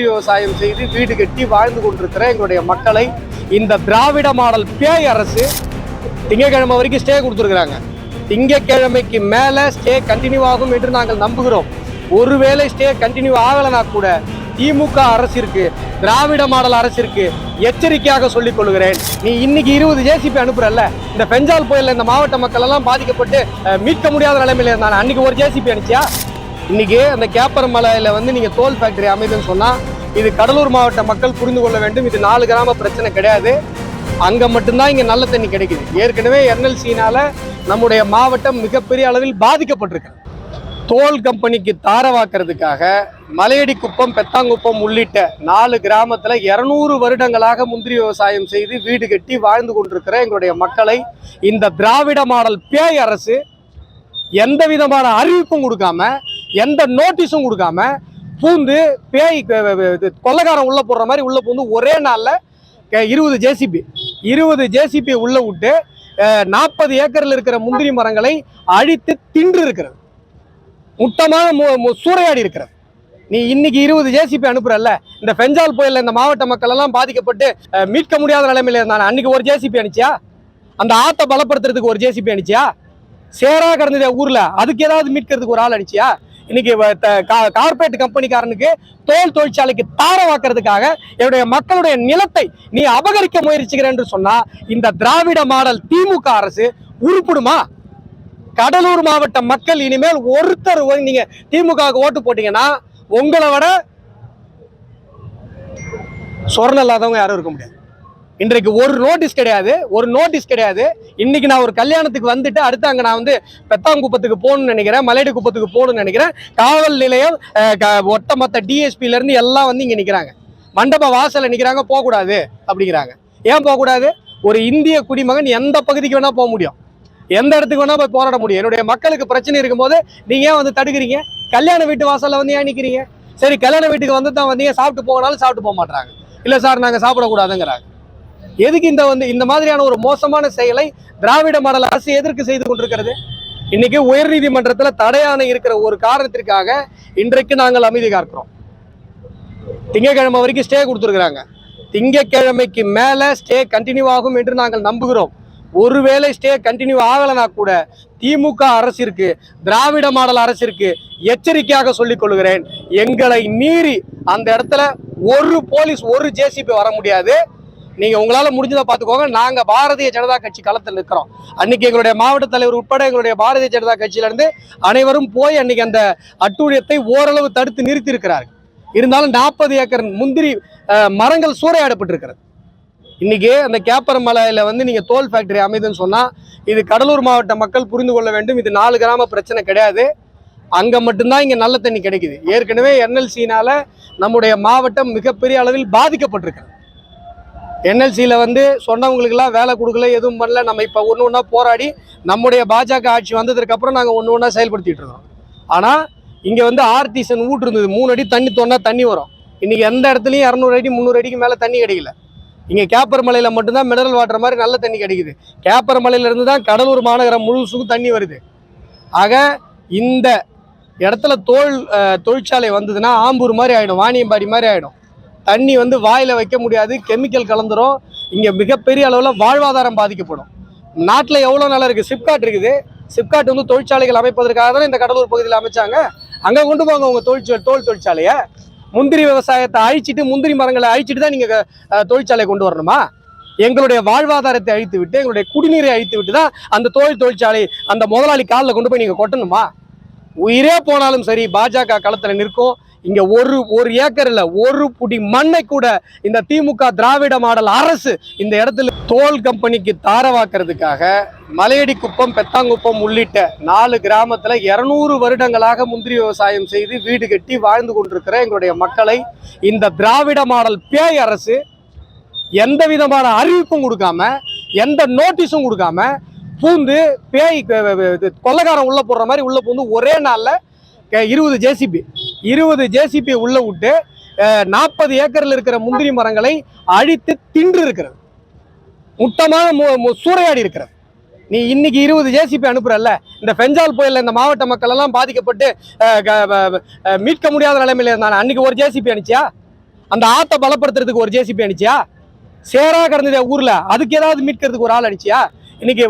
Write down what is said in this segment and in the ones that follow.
நன்றி விவசாயம் செய்து வீடு கட்டி வாழ்ந்து கொண்டிருக்கிற எங்களுடைய மக்களை இந்த திராவிட மாடல் பேய் அரசு திங்கட்கிழமை வரைக்கும் ஸ்டே கொடுத்துருக்குறாங்க. திங்கட்கிழமைக்கு மேலே ஸ்டே கண்டினியூ ஆகும் என்று நாங்கள் நம்புகிறோம். ஒருவேளை ஸ்டே கண்டினியூ ஆகலைனா கூட திமுக அரசிற்கு திராவிட மாடல் அரசிற்கு எச்சரிக்கையாக சொல்லிக் கொள்கிறேன். நீ இன்னைக்கு இருபது ஜேசிபி அனுப்புறல்ல இந்த பெஞ்சால் புயலில் இந்த மாவட்ட மக்கள் எல்லாம் பாதிக்கப்பட்டு மீட்க முடியாத நிலைமையில இருந்தாங்க. அன்னைக்கு ஒரு ஜேசிபி அனுப்பிச்சியா? இன்னைக்கு அந்த கேப்பர் மலையில வந்து நீங்க தோல் ஃபேக்டரி அமைதுன்னு சொன்னா இது கடலூர் மாவட்ட மக்கள் புரிந்து கொள்ள வேண்டும். இது நாலு கிராம பிரச்சனை கிடையாது. அங்க மட்டும்தான் இங்க நல்ல தண்ணி கிடைக்குது. ஏற்கனவே என்எல்சினால நம்முடைய மாவட்டம் மிகப்பெரிய அளவில் பாதிக்கப்பட்டிருக்கு. தோல் கம்பெனிக்கு தாரவாக்குறதுக்காக மலையடி குப்பம் பெத்தாங்குப்பம் உள்ளிட்ட நாலு கிராமத்தில் இரநூறு வருடங்களாக முந்திரி விவசாயம் செய்து வீடு கட்டி வாழ்ந்து கொண்டிருக்கிற எங்களுடைய மக்களை இந்த திராவிட மாடல் பேய் அரசு எந்த விதமான அறிவிப்பும் கொடுக்காம எந்த நோட்டீஸும் கொடுக்காம பூந்து பேய் கொள்ளக்காரன் உள்ளே போடுற மாதிரி உள்ளே பூந்து ஒரே நாளில் இருபது ஜேசிபி இருபது ஜேசிபி உள்ளே விட்டு நாற்பது ஏக்கரில் இருக்கிற முந்திரி மரங்களை அழித்து தின்று இருக்கிறது. முட்டமாக சூறையாடி இருக்கிறது. நீ இன்னைக்கு இருபது ஜேசிபி அனுப்புறல்ல இந்த பெஞ்சால் புயலில் இந்த மாவட்ட மக்கள் எல்லாம் பாதிக்கப்பட்டு மீட்க முடியாத நிலைமையில இருந்தாங்க. அன்னைக்கு ஒரு ஜேசிபி அனுப்பிச்சியா? அந்த ஆத்தை பலப்படுத்துறதுக்கு ஒரு ஜேசிபி அனுப்பிச்சியா? சேரா கிடந்தது ஊரில் அதுக்கு ஏதாவது மீட்கிறதுக்கு ஒரு ஆள் அனுப்பிச்சியா? இன்னைக்கு கார்பரேட் கார்ப்பரேட் கம்பெனிக்காரனுக்கு தோல் தொழிற்சாலைக்கு தாரவாக்குறதுக்காக என்னுடைய மக்களுடைய நிலத்தை நீ அபகரிக்க முயற்சிக்கிற என்று சொன்னா இந்த திராவிட மாடல் திமுக அரசு உருப்பிடுமா? கடலூர் மாவட்ட மக்கள் இனிமேல் ஒருத்தர் நீங்க திமுகவுக்கு ஓட்டு போட்டீங்கன்னா உங்களை விட சொரணம் இல்லாதவங்க யாரும் இருக்க முடியாது. இன்றைக்கு ஒரு நோட்டீஸ் கிடையாது ஒரு நோட்டீஸ் கிடையாது. இன்னைக்கு நான் ஒரு கல்யாணத்துக்கு வந்துட்டு அடுத்து அங்கே நான் வந்து பெத்தாங்குப்பத்துக்கு போகணும்னு நினைக்கிறேன் மலையடி குப்பத்துக்கு போகணும்னு நினைக்கிறேன். காவல் நிலையம் க- ஒட்டமொத்த டிஎஸ்பியிலேருந்து எல்லாம் வந்து இங்கே நிற்கிறாங்க மண்டப வாசலில் நிற்கிறாங்க போகக்கூடாது அப்படிங்கிறாங்க. ஏன் போகக்கூடாது? ஒரு இந்திய குடிமகன் எந்த பகுதிக்கு வேணால் போக முடியும். எந்த இடத்துக்கு வேணால் போய் போராட முடியும். என்னுடைய மக்களுக்கு பிரச்சனை இருக்கும்போது நீங்கள் ஏன் வந்து தடுக்கிறீங்க? கல்யாண வீட்டு வாசலில் வந்து ஏன் நிற்கிறீங்க சரி கல்யாண வீட்டுக்கு வந்து தான் வந்தீங்க சாப்பிட்டு போகனாலும் சாப்பிட்டு போக மாட்டாங்க இல்லை சார் நாங்கள் சாப்பிடக்கூடாதுங்கிறாங்க. எதுக்கு இந்த வந்து இந்த மாதிரியான ஒரு மோசமான செயலை திராவிட மாடல் அரசு எதற்கு செய்து கொண்டிருக்கிறது? இன்னைக்கு உயர்நீதிமன்றத்தில் தடையான இருக்கிற ஒரு காரணத்திற்காக இன்றைக்கு நாங்கள் அமைதி காக்கிறோம். திங்கட்கிழமை வரைக்கும் ஸ்டே கொடுத்துருக்குறாங்க. திங்கட்கிழமைக்கு மேலே ஸ்டே கண்டினியூ ஆகும் என்று நாங்கள் நம்புகிறோம். ஒருவேளை ஸ்டே கண்டினியூ ஆகலைனா கூட திமுக அரசிற்கு திராவிட மாடல் அரசிற்கு எச்சரிக்கையாக சொல்லிக் கொள்கிறேன். எங்களை மீறி அந்த இடத்துல ஒரு போலீஸ் ஒரு ஜேசிபி வர முடியாது. நீங்க உங்களால முடிஞ்சதை பார்த்துக்கோங்க. நாங்க பாரதிய ஜனதா கட்சி களத்தில் நிற்கிறோம் அன்னைக்கு எங்களுடைய மாவட்ட தலைவர் உட்பட எங்களுடைய பாரதிய ஜனதா கட்சியிலிருந்து அனைவரும் போய் அன்னைக்கு அந்த அட்டூழியத்தை ஓரளவு தடுத்து நிறுத்தி இருக்கிறார்கள் இருந்தாலும் நாற்பது ஏக்கர் முந்திரி மரங்கள் சூறையாடப்பட்டிருக்கிறது. இன்னைக்கு அந்த கேப்பர் மலையில் வந்து நீங்கள் தோல் ஃபேக்டரி அமைதுன்னு சொன்னால் இது கடலூர் மாவட்ட மக்கள் புரிந்து கொள்ள வேண்டும். இது நாலு கிராம பிரச்சனை கிடையாது. அங்கே மட்டும்தான் இங்கே நல்ல தண்ணி கிடைக்குது. ஏற்கனவே என்எல்சினால் நம்முடைய மாவட்டம் மிகப்பெரிய அளவில் பாதிக்கப்பட்டிருக்கிறது. என்எல்சியில் வந்து சொன்னவங்களுக்கெல்லாம் வேலை கொடுக்கல எதுவும் பண்ணல. நம்ம இப்போ ஒன்று ஒன்றா போராடி நம்முடைய பாஜக ஆட்சி வந்ததுக்கப்புறம் நாங்கள் ஒன்று ஒன்றா செயல்படுத்திகிட்டு இருக்கோம். ஆனால் இங்கே வந்து ஆர்டிசன் ஊட்டு இருந்தது. மூணு அடி தண்ணி தோண்டா தண்ணி வரும். இன்றைக்கி எந்த இடத்துலையும் இரநூறு அடி முந்நூறு அடிக்கு மேலே தண்ணி கிடைக்கல. இங்கே கேப்பர் மலையில் மட்டும்தான் மினரல் வாட்டர் மாதிரி நல்ல தண்ணி கிடைக்குது. கேப்பர் மலையிலேருந்து தான் கடலூர் மாநகரம் முழுசுக்கும் தண்ணி வருது. ஆக இந்த இடத்துல தோல் தொழிற்சாலை வந்ததுன்னா ஆம்பூர் மாதிரி ஆகிடும் வாணியம்பாடி மாதிரி ஆகிடும் தண்ணி வந்து வாயில் வைக்க முடியாது கெமிக்கல் கலந்துரும். இங்கே மிகப்பெரிய அளவில் வாழ்வாதாரம் பாதிக்கப்படும். நாட்டில் எவ்வளோ நல்லா இருக்குது சிப்காட் இருக்குது. சிப்காட் வந்து தொழிற்சாலைகள் அமைப்பதற்காக தானே இந்த கடலூர் பகுதியில் அமைச்சாங்க. அங்கே கொண்டு போங்க உங்கள் தொழிற்சாலை தோல் தொழிற்சாலையை. முந்திரி விவசாயத்தை அழிச்சிட்டு முந்திரி மரங்களை அழிச்சிட்டு தான் நீங்கள் தொழிற்சாலையை கொண்டு வரணுமா? எங்களுடைய வாழ்வாதாரத்தை அழித்து விட்டு எங்களுடைய குடிநீரை அழித்து விட்டு தான் அந்த தொழில் தொழிற்சாலை அந்த முதலாளி காலில் கொண்டு போய் நீங்கள் கொட்டணுமா? உயிரே போனாலும் சரி பாஜக களத்தில் நிற்கும். இங்க ஒரு ஒரு ஏக்கரில் ஒரு புடி மண்ணை கூட இந்த திமுக திராவிட மாடல் அரசு இந்த இடத்துல தோல் கம்பெனிக்கு தாரவாக்குறதுக்காக மலையடி குப்பம் பெத்தாங்குப்பம் உள்ளிட்ட நாலு கிராமத்துல இருநூறு வருடங்களாக முந்திரி விவசாயம் செய்து வீடு கட்டி வாழ்ந்து கொண்டிருக்கிற எங்களுடைய மக்களை இந்த திராவிட மாடல் பேய் அரசு எந்த விதமான அறிவிப்பும் கொடுக்காம எந்த நோட்டீஸும் கொடுக்காம பூந்து பேய் க- இது உள்ள போடுற மாதிரி உள்ள பூந்து ஒரே நாள்ல இருபது ஜேசிபி இருபது ஜேசிபி உள்ள விட்டு நாற்பது ஏக்கரில் இருக்கிற முந்திரி மரங்களை அழித்து தின்று இருக்கிறது முட்டமாக சூறையாடி இருக்கிறது. நீ இன்னைக்கு இருபது ஜேசிபி அனுப்புறல்ல இந்த பெஞ்சால் புயலில் இந்த மாவட்ட மக்கள் எல்லாம் பாதிக்கப்பட்டு க- வ- மீட்க முடியாத நிலைமையில இருந்தாங்க. அன்னைக்கு ஒரு ஜேசிபி அனுப்பிச்சியா? அந்த ஆத்தை பலப்படுத்துறதுக்கு ஒரு ஜேசிபி அனுச்சியா சேரா கிடந்தது ஊர்ல அதுக்கு ஏதாவது மீட்கிறதுக்கு ஒரு ஆள் அனுச்சியா இன்னைக்கு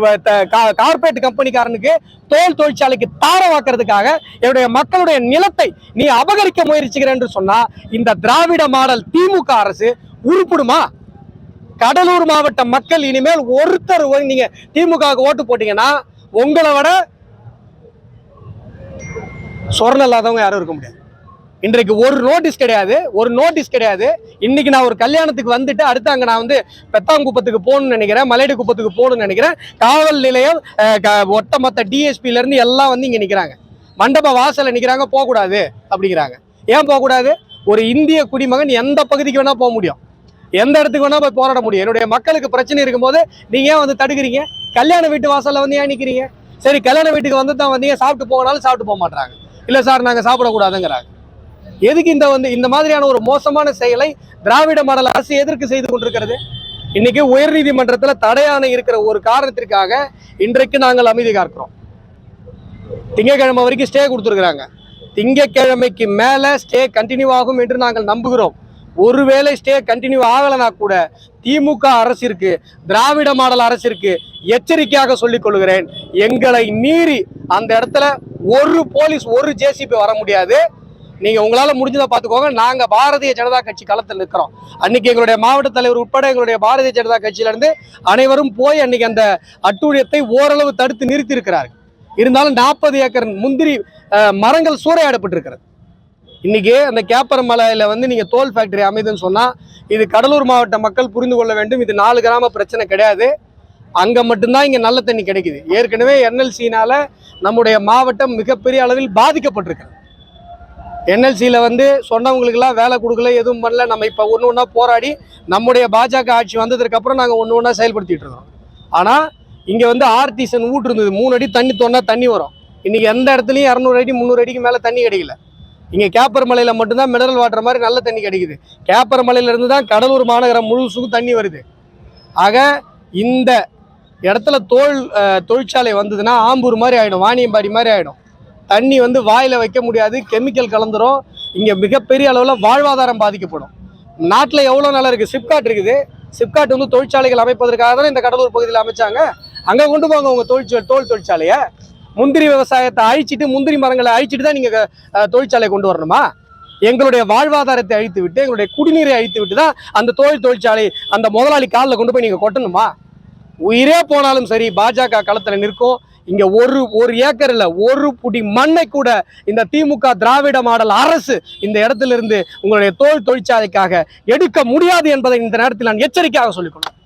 கார்பரேட் கார்ப்பரேட் கம்பெனிக்காரனுக்கு தோல் தொழிற்சாலைக்கு தாரவாக்குறதுக்காக என்னுடைய மக்களுடைய நிலத்தை நீ அபகரிக்க முயற்சிக்கிற என்று சொன்னா இந்த திராவிட மாடல் திமுக அரசு உருப்பிடுமா? கடலூர் மாவட்ட மக்கள் இனிமேல் ஒருத்தர் நீங்கள் நீங்க திமுக ஓட்டு போட்டீங்கன்னா உங்களை விட சொரணம் இல்லாதவங்க யாரும் இருக்க முடியாது. இன்றைக்கு ஒரு நோட்டீஸ் கிடையாது. ஒரு நோட்டீஸ் கிடையாது. இன்னைக்கு நான் ஒரு கல்யாணத்துக்கு வந்துட்டு அடுத்து அங்கே நான் வந்து பெத்தாங்குப்பத்துக்கு போகணும்னு நினைக்கிறேன் மலையடி குப்பத்துக்கு போகணும்னு நினைக்கிறேன். காவல் நிலையம் ஒட்டமொத்த டிஎஸ்பியிலேருந்து எல்லாம் வந்து இங்கே நிற்கிறாங்க மண்டப வாசலில் நிற்கிறாங்க போகக்கூடாது அப்படிங்கிறாங்க. ஏன் போகக்கூடாது? ஒரு இந்திய குடிமகன் எந்த பகுதிக்கு வேணால் போக முடியும். எந்த இடத்துக்கு வேணால் போய் போராட முடியும். என்னுடைய மக்களுக்கு பிரச்சனை இருக்கும்போது நீங்கள் ஏன் வந்து தடுக்கிறீங்க? கல்யாண வீட்டு வாசலில் வந்து ஏன் நிற்கிறீங்க சரி கல்யாண வீட்டுக்கு வந்து தான் வந்தீங்க சாப்பிட்டு போகனாலும் சாப்பிட்டு போக மாட்டாங்க இல்லை சார் நாங்கள் சாப்பிடக்கூடாதுங்கிறாங்க. எதுக்கு இந்த வந்து இந்த மாதிரியான ஒரு மோசமான செயலை திராவிட மாடல் அரசு எதற்கு செய்து கொண்டிருக்கிறது? இன்னைக்கு உயர்நீதிமன்றத்தில் தடையான இருக்கிற ஒரு காரணத்திற்காக இன்றைக்கு நாங்கள் அமைதி காக்கிறோம். திங்கட்கிழமை வரைக்கும் ஸ்டே கொடுத்துருக்குறாங்க. திங்கட்கிழமைக்கு மேலே ஸ்டே கண்டினியூ ஆகும் என்று நாங்கள் நம்புகிறோம். ஒருவேளை ஸ்டே கண்டினியூ ஆகலைனா கூட திமுக அரசிற்கு திராவிட மாடல் அரசிற்கு எச்சரிக்கையாக சொல்லிக் கொள்கிறேன். எங்களை மீறி அந்த இடத்துல ஒரு போலீஸ் ஒரு ஜேசிபி வர முடியாது. நீங்க உங்களால முடிஞ்சதை பார்த்துக்கோங்க. நாங்க பாரதிய ஜனதா கட்சி களத்தில் நிற்கிறோம் அன்னைக்கு எங்களுடைய மாவட்ட தலைவர் உட்பட எங்களுடைய பாரதிய ஜனதா கட்சியிலேருந்து அனைவரும் போய் அன்னைக்கு அந்த அட்டூழியத்தை ஓரளவு தடுத்து நிறுத்தி இருக்கிறார்கள் இருந்தாலும் நாற்பது ஏக்கர் முந்திரி மரங்கள் சூறையாடப்பட்டிருக்கிறது. இன்னைக்கு அந்த கேப்பரம் வந்து நீங்க தோல் ஃபேக்டரி அமைதுன்னு சொன்னா இது கடலூர் மாவட்ட மக்கள் புரிந்து கொள்ள வேண்டும். இது நாலு கிராம பிரச்சனை கிடையாது. அங்க மட்டும்தான் இங்க நல்ல தண்ணி கிடைக்குது. ஏற்கனவே என்எல்சினால நம்முடைய மாவட்டம் மிகப்பெரிய அளவில் பாதிக்கப்பட்டிருக்கிறது. என்எல்சியில் வந்து சொன்னவங்களுக்கெல்லாம் வேலை கொடுக்கல எதுவும் பண்ணல. நம்ம இப்போ ஒன்று ஒன்றா போராடி நம்முடைய பாஜக ஆட்சி வந்ததுக்கப்புறம் நாங்கள் ஒன்று ஒன்றா செயல்படுத்திகிட்டு இருக்கோம். ஆனால் இங்கே வந்து ஆர்டிசன் ஊட்டு இருந்தது. மூணு அடி தண்ணி தோணா தண்ணி வரும். இன்றைக்கி எந்த இடத்துலையும் இரநூறு அடி முந்நூறு அடிக்கு மேலே தண்ணி கிடைக்கல. இங்கே கேப்பர் மலையில் மட்டும்தான் மினரல் வாட்டர் மாதிரி நல்ல தண்ணி கிடைக்குது. கேப்பர் மலையிலேருந்து தான் கடலூர் மாநகரம் முழுசுக்கும் தண்ணி வருது. ஆக இந்த இடத்துல தோல் தொழிற்சாலை வந்ததுன்னா ஆம்பூர் மாதிரி ஆகிடும் வாணியம்பாடி மாதிரி ஆகிடும் தண்ணி வந்து வாயில் வைக்க முடியாது கெமிக்கல் கலந்துரும். இங்கே மிகப்பெரிய அளவில் வாழ்வாதாரம் பாதிக்கப்படும். நாட்டில் எவ்வளோ நல்லா இருக்குது சிப்காட் இருக்குது. சிப்காட் வந்து தொழிற்சாலைகள் அமைப்பதற்காக தானே இந்த கடலூர் பகுதியில் அமைச்சாங்க. அங்கே கொண்டு போங்க உங்கள் தொழிற்சாலை தோல் தொழிற்சாலையை. முந்திரி விவசாயத்தை அழிச்சிட்டு முந்திரி மரங்களை அழிச்சிட்டு தான் நீங்கள் தொழிற்சாலையை கொண்டு வரணுமா? எங்களுடைய வாழ்வாதாரத்தை அழித்து விட்டு எங்களுடைய குடிநீரை அழித்து விட்டு தான் அந்த தொழில் தொழிற்சாலை அந்த முதலாளி காலில் கொண்டு போய் நீங்கள் கொட்டணுமா? உயிரே போனாலும் சரி பாஜக களத்தில் நிற்கும். இங்க ஒரு ஒரு ஏக்கர்ல ஒரு புடி மண்ணை கூட இந்த திமுக திராவிட மாடல் அரசு இந்த இடத்துல இருந்து உங்களுடைய தோல் தொழிற்சாலைக்காக எடுக்க முடியாது என்பதை இந்த நேரத்தில் நான் எச்சரிக்கையாக சொல்லிக்கொள்கிறேன்